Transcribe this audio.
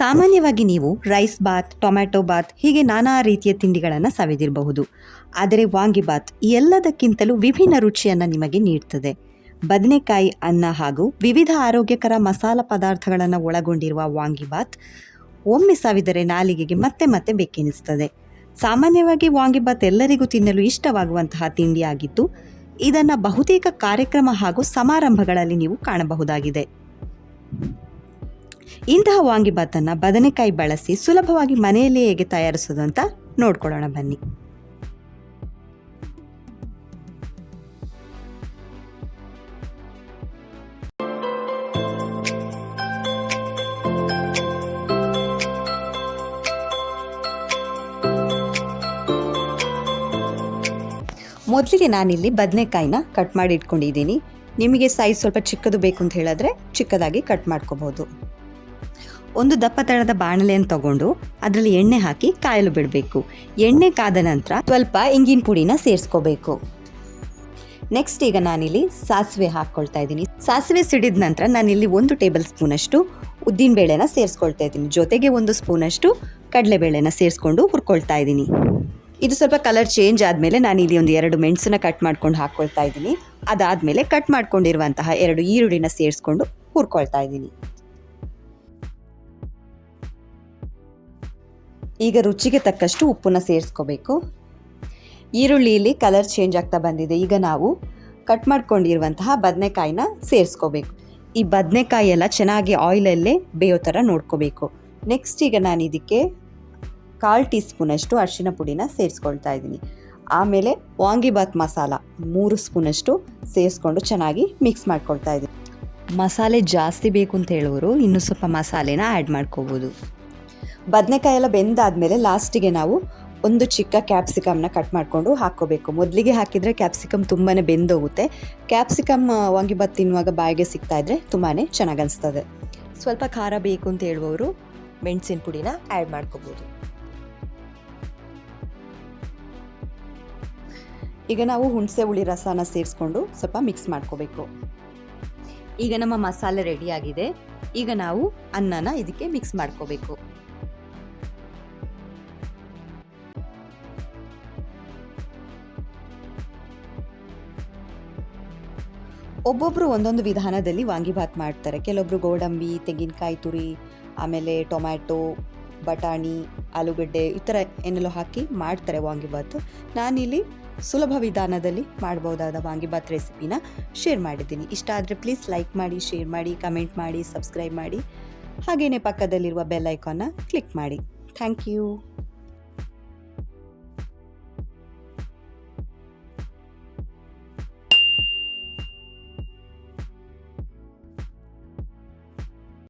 ಸಾಮಾನ್ಯವಾಗಿ ನೀವು rice Baat tomato Baat ಹೀಗೆ ನಾನಾ ರೀತಿಯ ತಿಂಡಿಗಳನ್ನು ಸವಿದಿರಬಹುದು. ಆದರೆ ವಾಂಗಿಬಾತ್ ಈ ಎಲ್ಲದಕ್ಕಿಂತಲೂ ವಿಭಿನ್ನ ರುಚಿಯನ್ನು ನಿಮಗೆ ನೀಡ್ತದೆ. ಬದನೆಕಾಯಿ ಅನ್ನ ಹಾಗೂ ವಿವಿಧ ಆರೋಗ್ಯಕರ ಮಸಾಲ ಪದಾರ್ಥಗಳನ್ನು ಒಳಗೊಂಡಿರುವ ವಾಂಗಿಬಾತ್ ಒಮ್ಮೆ ಸವಿದರೆ ನಾಲಿಗೆಗೆ ಮತ್ತೆ ಮತ್ತೆ ಬೇಕೆನಿಸ್ತದೆ ಸಾಮಾನ್ಯವಾಗಿ ವಾಂಗಿಬಾತ್ ಎಲ್ಲರಿಗೂ ತಿನ್ನಲು ಇಷ್ಟವಾಗುವಂತಹ ತಿಂಡಿಯಾಗಿದ್ದು, ಇದನ್ನು ಬಹುತೇಕ ಕಾರ್ಯಕ್ರಮ ಹಾಗೂ ಸಮಾರಂಭಗಳಲ್ಲಿ ನೀವು ಕಾಣಬಹುದಾಗಿದೆ. ಇಂತಹ ವಾಂಗಿಬಾತನ್ನು ಬದನೆಕಾಯಿ ಬಳಸಿ ಸುಲಭವಾಗಿ ಮನೆಯಲ್ಲಿ ಹೇಗೆ ತಯಾರಿಸೋದು ಅಂತ ನೋಡ್ಕೊಳ್ಳೋಣ ಬನ್ನಿ. ಮೊದಲಿಗೆ ನಾನಿಲ್ಲಿ ಬದನೆಕಾಯಿನ ಕಟ್ ಮಾಡಿ ಇಟ್ಕೊಂಡಿದ್ದೀನಿ. ನಿಮಗೆ ಸೈಜ್ ಸ್ವಲ್ಪ ಚಿಕ್ಕದು ಬೇಕು ಅಂತ ಹೇಳಿದ್ರೆ ಚಿಕ್ಕದಾಗಿ ಕಟ್ ಮಾಡ್ಕೋಬಹುದು ಒಂದು ದಪ್ಪ ತಳದ ಬಾಣಲೆಯನ್ನು ತಗೊಂಡು ಅದರಲ್ಲಿ ಎಣ್ಣೆ ಹಾಕಿ ಕಾಯಲು ಬಿಡಬೇಕು. ಎಣ್ಣೆ ಕಾದ ನಂತರ ಸ್ವಲ್ಪ ಇಂಗಿನ ಪುಡಿನ ಸೇರಿಸ್ಕೋಬೇಕು. ನೆಕ್ಸ್ಟ್ ಈಗ ನಾನಿಲ್ಲಿ ಸಾಸಿವೆ ಹಾಕ್ಕೊಳ್ತಾ ಇದ್ದೀನಿ. ಸಾಸಿವೆ ಸಿಡಿದ ನಂತರ ನಾನಿಲ್ಲಿ ಒಂದು ಟೇಬಲ್ ಸ್ಪೂನಷ್ಟು ಉದ್ದಿನಬೇಳೆನ ಸೇರಿಸ್ಕೊಳ್ತಾ ಇದ್ದೀನಿ. ಜೊತೆಗೆ ಒಂದು ಸ್ಪೂನಷ್ಟು ಕಡಲೆಬೇಳೆನ ಸೇರಿಸ್ಕೊಂಡು ಹುರ್ಕೊಳ್ತಾ ಇದ್ದೀನಿ. ಇದು ಸ್ವಲ್ಪ ಕಲರ್ ಚೇಂಜ್ ಆದಮೇಲೆ ನಾನು ಇಲ್ಲಿ ಒಂದು ಎರಡು ಮೆಣಸನ್ನ ಕಟ್ ಮಾಡ್ಕೊಂಡು ಹಾಕ್ಕೊಳ್ತಾ ಇದ್ದೀನಿ. ಅದಾದಮೇಲೆ ಕಟ್ ಮಾಡ್ಕೊಂಡಿರುವಂತಹ ಎರಡು ಈರುಳ್ಳಿನ ಸೇರಿಸ್ಕೊಂಡು ಹುರ್ಕೊಳ್ತಾ ಇದ್ದೀನಿ. ಈಗ ರುಚಿಗೆ ತಕ್ಕಷ್ಟು ಉಪ್ಪನ್ನ ಸೇರಿಸ್ಕೋಬೇಕು. ಈರುಳ್ಳಿಯಲ್ಲಿ ಕಲರ್ ಚೇಂಜ್ ಆಗ್ತಾ ಬಂದಿದೆ. ಈಗ ನಾವು ಕಟ್ ಮಾಡ್ಕೊಂಡಿರುವಂತಹ ಬದನೆಕಾಯಿನ ಸೇರಿಸ್ಕೋಬೇಕು. ಈ ಬದನೆಕಾಯಿ ಎಲ್ಲ ಚೆನ್ನಾಗಿ ಆಯಿಲಲ್ಲೇ ಬೇಯೋ ಥರ ನೋಡ್ಕೋಬೇಕು. ನೆಕ್ಸ್ಟ್ ಈಗ ನಾನು ಇದಕ್ಕೆ ಕಾಲು ಟೀ ಸ್ಪೂನಷ್ಟು ಅರಿಶಿನ ಪುಡಿನ ಸೇರಿಸ್ಕೊಳ್ತಾ ಇದ್ದೀನಿ. ಆಮೇಲೆ ವಾಂಗಿಬಾತ್ ಮಸಾಲ ಮೂರು ಸ್ಪೂನಷ್ಟು ಸೇರಿಸ್ಕೊಂಡು ಚೆನ್ನಾಗಿ ಮಿಕ್ಸ್ ಮಾಡ್ಕೊಳ್ತಾ ಇದ್ದೀನಿ. ಮಸಾಲೆ ಜಾಸ್ತಿ ಬೇಕು ಅಂತ ಹೇಳೋರು ಇನ್ನೂ ಸ್ವಲ್ಪ ಮಸಾಲೆನ ಆ್ಯಡ್ ಮಾಡ್ಕೋಬೋದು. ಬದನೆಕಾಯಿ ಎಲ್ಲ ಬೆಂದಾದಮೇಲೆ ಲಾಸ್ಟಿಗೆ ನಾವು ಒಂದು ಚಿಕ್ಕ ಕ್ಯಾಪ್ಸಿಕಮ್ನ ಕಟ್ ಮಾಡಿಕೊಂಡು ಹಾಕ್ಕೋಬೇಕು. ಮೊದಲಿಗೆ ಹಾಕಿದರೆ ಕ್ಯಾಪ್ಸಿಕಮ್ ತುಂಬಾ ಬೆಂದೋಗುತ್ತೆ. ಕ್ಯಾಪ್ಸಿಕಮ್ ವಾಂಗಿಬಾತ್ ತಿನ್ನುವಾಗ ಬಾಯಿಗೆ ಸಿಗ್ತಾ ಇದ್ರೆ ತುಂಬಾ ಚೆನ್ನಾಗಿ ಅನಿಸ್ತದೆ. ಸ್ವಲ್ಪ ಖಾರ ಬೇಕು ಅಂತ ಹೇಳುವವರು ಮೆಣಸಿನ ಪುಡಿನ ಆ್ಯಡ್ ಮಾಡ್ಕೋಬೋದು. ಈಗ ನಾವು ಹುಣಸೆ ಹುಳಿ ರಸನ ಸೇರಿಸ್ಕೊಂಡು ಸ್ವಲ್ಪ ಮಿಕ್ಸ್ ಮಾಡ್ಕೋಬೇಕು. ಈಗ ನಮ್ಮ ಮಸಾಲೆ ರೆಡಿಯಾಗಿದೆ ಈಗ ನಾವು ಅನ್ನನ ಇದಕ್ಕೆ ಮಿಕ್ಸ್ ಮಾಡ್ಕೋಬೇಕು. ಒಬ್ಬೊಬ್ಬರು ಒಂದೊಂದು ವಿಧಾನದಲ್ಲಿ ವಾಂಗಿಭಾತ್ ಮಾಡ್ತಾರೆ. ಕೆಲವೊಬ್ರು ಗೋಡಂಬಿ, ತೆಂಗಿನಕಾಯಿ ತುರಿ, ಆಮೇಲೆ ಟೊಮ್ಯಾಟೊ, ಬಟಾಣಿ, ಆಲೂಗಡ್ಡೆ ಈ ಥರ ಏನೆಲ್ಲೋ ಹಾಕಿ ಮಾಡ್ತಾರೆ ವಾಂಗಿಭಾತ್ ನಾನಿಲ್ಲಿ ಸುಲಭ ವಿಧಾನದಲ್ಲಿ ಮಾಡ್ಬೋದಾದ ವಾಂಗಿಭಾತ್ ರೆಸಿಪಿನ ಶೇರ್ ಮಾಡಿದ್ದೀನಿ. ಇಷ್ಟ ಆದರೆ ಪ್ಲೀಸ್ ಲೈಕ್ ಮಾಡಿ, ಶೇರ್ ಮಾಡಿ, ಕಮೆಂಟ್ ಮಾಡಿ, ಸಬ್ಸ್ಕ್ರೈಬ್ ಮಾಡಿ. ಹಾಗೆಯೇ ಪಕ್ಕದಲ್ಲಿರುವ ಬೆಲ್ ಐಕಾನ್ನ ಕ್ಲಿಕ್ ಮಾಡಿ. Thank you.